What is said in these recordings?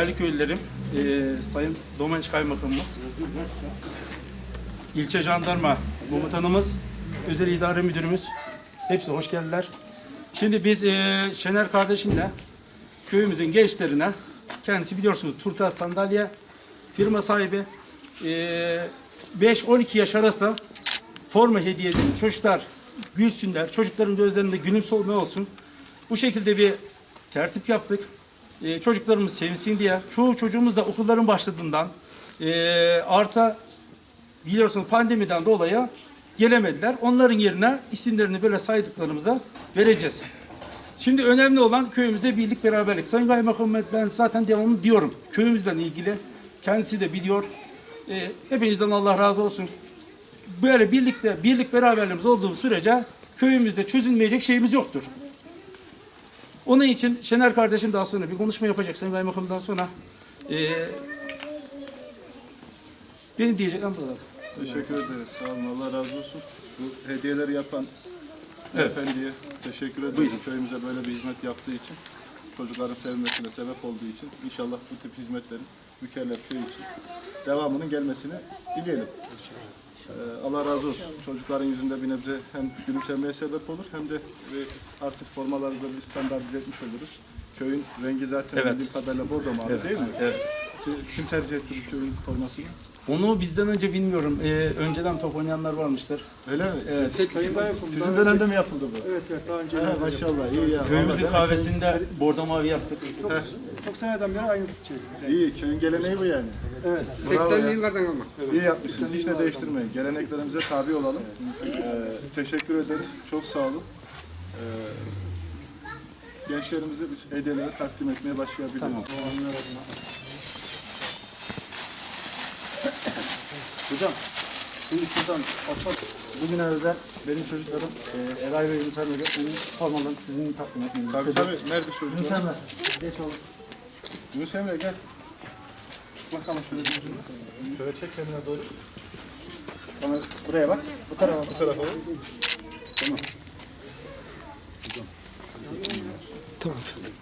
Değerli köylülerim, eee, Sayın Domenç Kaymakamımız, ilçe jandarma komutanımız, özel idare müdürümüz, hepsi hoş geldiler. Şimdi biz eee, Şener kardeşimle köyümüzün gençlerine, kendisi biliyorsunuz Turkuaz Sandalye firma sahibi, eee, 5-12 yaş arası forma hediye edin. Çocuklar gülsünler, çocukların gözlerinde gülümseme olsun. Bu şekilde bir tertip yaptık. Ee, çocuklarımız sevinsin diye. Çoğu çocuğumuz da okulların başladığından e, arta biliyorsunuz pandemiden dolayı gelemediler. Onların yerine isimlerini böyle saydıklarımıza vereceğiz. Şimdi önemli olan köyümüzde birlik beraberlik. Sayın Kaymakam ben zaten devamlı diyorum. Köyümüzle ilgili kendisi de biliyor. Ee, hepinizden Allah razı olsun. Böyle birlikte birlik beraberliğimiz olduğu sürece köyümüzde çözülmeyecek şeyimiz yoktur. Onun için Şener kardeşim daha sonra bir konuşma yapacak Sayın Kaymakam'dan sonra. Ee, benim diyeceklerim bu kadar. Teşekkür ederiz. Sağ olun. Allah razı olsun. Bu hediyeleri yapan Evet. efendiye teşekkür ederiz. Köyümüze böyle bir hizmet yaptığı için. Çocukların sevmesine sebep olduğu için. İnşallah bu tip hizmetlerin mükellef köy için devamının gelmesini dileyelim. Ee, Allah razı olsun. Çocukların yüzünde bir nebze hem gülümsemeye sebep olur hem de artık formaları da bir standartize etmiş oluruz. Köyün rengi zaten Evet. bildiğim kadarıyla bordo mavi değil mi? Evet. Kim tercih etti bu köyün formasını? Onu bizden önce bilmiyorum. Ee, önceden top oynayanlar varmıştır. Öyle mi? Evet. Siz- sizin daha dönemde mi yapıldı bu? Evet evet daha önce Ha, maşallah iyi ya. Köyümüzün Vallahi kahvesinde bordo mavi yaptık. çok, çok seneden beri aynı şey. İyi köyün geleneği bu yani. Evet. Bravo 80'li ya. yıllardan ama. İyi yapmışsınız. Hiç de değiştirmeyin. Geleneklerimize tabi olalım. Ee, teşekkür ederiz. Çok sağ olun. Ee, gençlerimize biz hediyeleri takdim etmeye başlayabiliriz. Tamam. Hocam, şimdi şuradan otur. Bugüne özel benim çocuklarım e, Eray ve Yunus Emre Gökmen'in formalarını sizin takdim etmenizi Tabii istedim. tabii. Nerede Yunus çocuklar? Emre, geç oğlum. Yunus Emre gel. Tut bakalım şöyle bir yüzünü. Şöyle çek kendine doğru. Bana buraya bak, bu tarafa bak. Bu tarafa bak.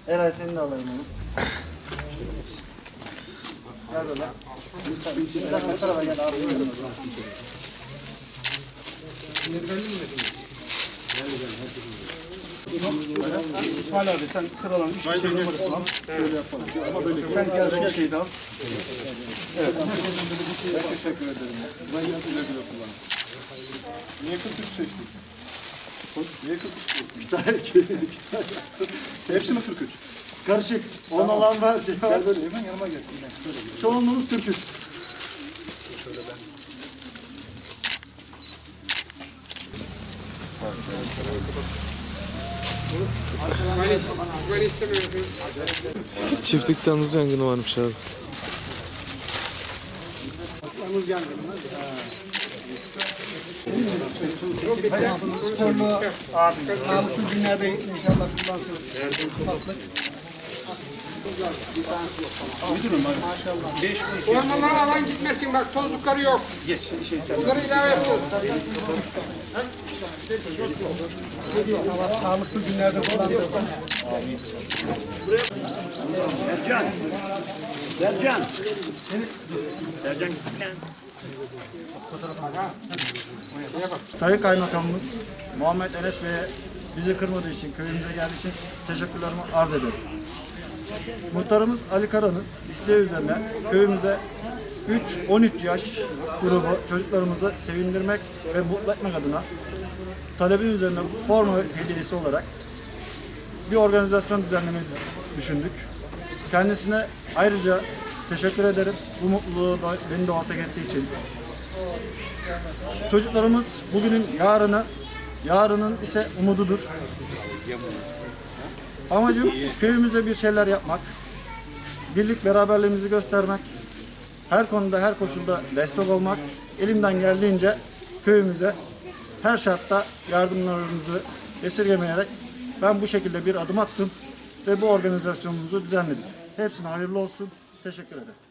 Eray seni de alayım oğlum. Gel Emre, Yunus Emre bu tarafa gel abi. İsmail abi sen sıralan üç kişi numara falan. Şöyle yapalım. Ama böyle Sen gel son şeyi de al. teşekkür ederim. Ben güle güle kullan. Niye 43 seçtin? Niye 43 seçtin? Hepsi mi 43? Karışık. On alan var, şey var. Gel böyle hemen yanıma gel. Şöyle gel. Çoğunluğumuz Türk'üz. Böyle istemiyorum. Çiftlikten hız yangını varmış abi. Sporlu, sağlıklı günlerde inşallah kullansın. Ormanlara alan gitmesin bak tozlukları yok. Geç şey sen. Bunları ilave yapın. Allah sağlıklı günlerde kullandırsın. Sayın Kaymakamımız Muhammed Enes Bey'e bizi kırmadığı için, köyümüze geldiği için teşekkürlerimi arz ederim. Muhtarımız Ali Kara'nın isteği üzerine köyümüze 3-13 yaş grubu çocuklarımızı sevindirmek ve mutlu etmek adına talebin üzerine forma hediyesi olarak bir organizasyon düzenlemeyi düşündük. Kendisine ayrıca teşekkür ederim. Bu mutluluğu da beni de ortak ettiği için. Çocuklarımız bugünün yarını, yarının ise umududur. Amacım köyümüze bir şeyler yapmak, birlik beraberliğimizi göstermek, her konuda her koşulda destek olmak, elimden geldiğince köyümüze her şartta yardımlarımızı esirgemeyerek ben bu şekilde bir adım attım ve bu organizasyonumuzu düzenledik. Hepsine hayırlı olsun. Teşekkür ederim.